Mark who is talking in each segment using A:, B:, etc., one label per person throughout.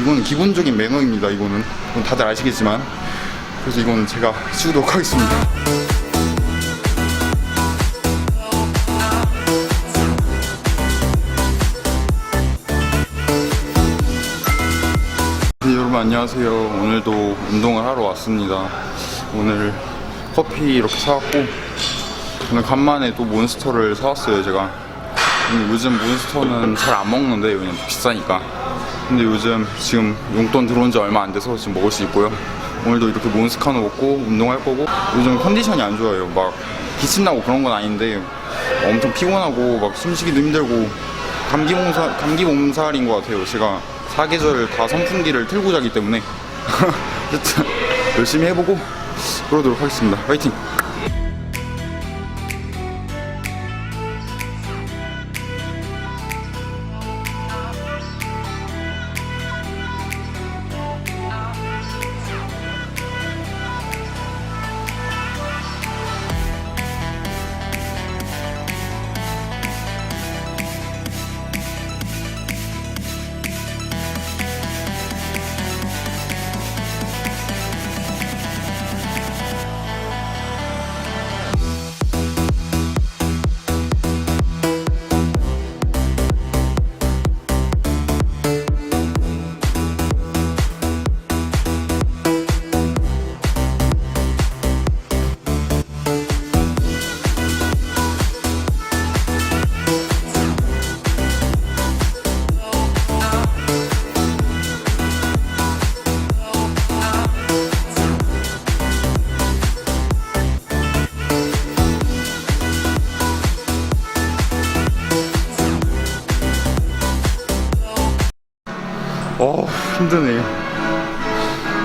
A: 이거는 기본적인 매너입니다. 이거는 이건 다들 아시겠지만 그래서 이건 제가 치우도록 하겠습니다. 네, 여러분 안녕하세요. 오늘도 운동을 하러 왔습니다. 오늘 커피 이렇게 사왔고 오늘 간만에 또 몬스터를 사왔어요. 제가 음, 요즘 몬스터는 잘 안 먹는데 왜냐면 비싸니까. 근데 요즘 지금 용돈 들어온 지 얼마 안 돼서 지금 먹을 수 있고요. 오늘도 이렇게 몬스카노 먹고 운동할 거고 요즘 컨디션이 안 좋아요. 막 기침 나고 그런 건 아닌데 엄청 피곤하고 막 숨쉬기도 힘들고 감기 몸살 감기 몸살인 것 같아요. 제가 사계절 다 선풍기를 틀고 자기 때문에 어쨌든 열심히 해보고 그러도록 하겠습니다. 파이팅! 어 힘드네.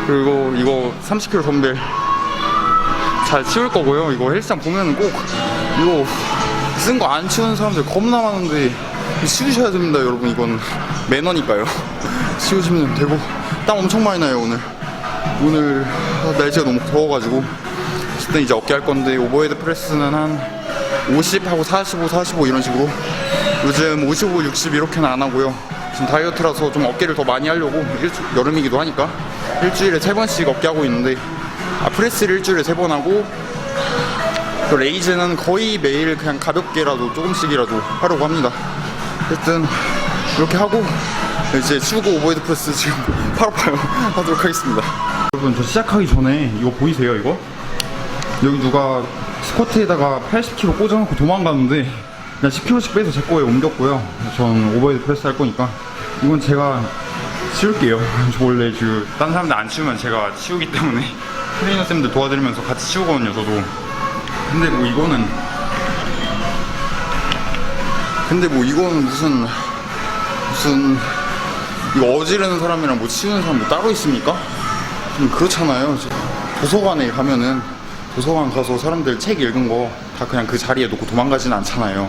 A: 그리고 이거 30kg 덤벨 잘 치울 거고요. 이거 헬스장 보면은 꼭 이거 쓴 거 안 치우는 사람들 겁나 많은데 치우셔야 됩니다, 여러분. 이건 매너니까요. 치우시면 되고 땀 엄청 많이 나요 오늘. 오늘 날씨가 너무 더워가지고 어쨌든 이제 어깨 할 건데 오버헤드 프레스는 한 50하고 45, 45 이런 식으로 요즘 55, 60 이렇게는 안 하고요. 지금 다이어트라서 좀 어깨를 더 많이 하려고 일주, 여름이기도 하니까 일주일에 세 번씩 어깨 하고 있는데 아, 프레스를 일주일에 세 번 하고 또 레이즈는 거의 매일 그냥 가볍게라도 조금씩이라도 하려고 합니다. 하여튼 이렇게 하고 이제 치우고 오버헤드 프레스 지금 팔 아파요 하도록 하겠습니다. 여러분 저 시작하기 전에 이거 보이세요 이거? 여기 누가 스쿼트에다가 80kg 꽂아놓고 도망갔는데 그냥 10kg씩 빼서 제 거에 옮겼고요. 전 오버헤드 프레스 할 거니까 이건 제가 치울게요. 저 원래 그 다른 사람들 안 치우면 제가 치우기 때문에 트레이너 쌤들 도와드리면서 같이 치우거든요. 저도. 근데 뭐 이거는 근데 뭐 이거는 무슨 무슨 이거 어지르는 사람이랑 뭐 치우는 사람 뭐 따로 있습니까? 좀 그렇잖아요. 저 도서관에 가면은 도서관 가서 사람들 책 읽은 거 다 그냥 그 자리에 놓고 도망가진 않잖아요.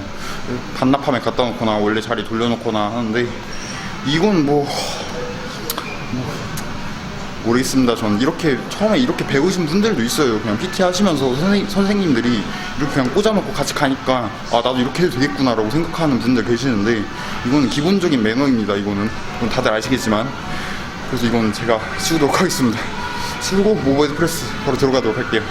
A: 반납함에 갖다 놓거나 원래 자리 돌려놓거나 하는데 이건 뭐, 뭐 모르겠습니다. 전 이렇게 처음에 이렇게 배우신 분들도 있어요. 그냥 PT 하시면서 선생, 선생님들이 이렇게 그냥 꽂아놓고 같이 가니까 아 나도 이렇게 해도 되겠구나라고 생각하는 분들 계시는데 이거는 기본적인 매너입니다. 이거는 이건 다들 아시겠지만 그래서 이건 제가 치우도록 하겠습니다. 치우고 모바일 프레스 바로 들어가도록 할게요.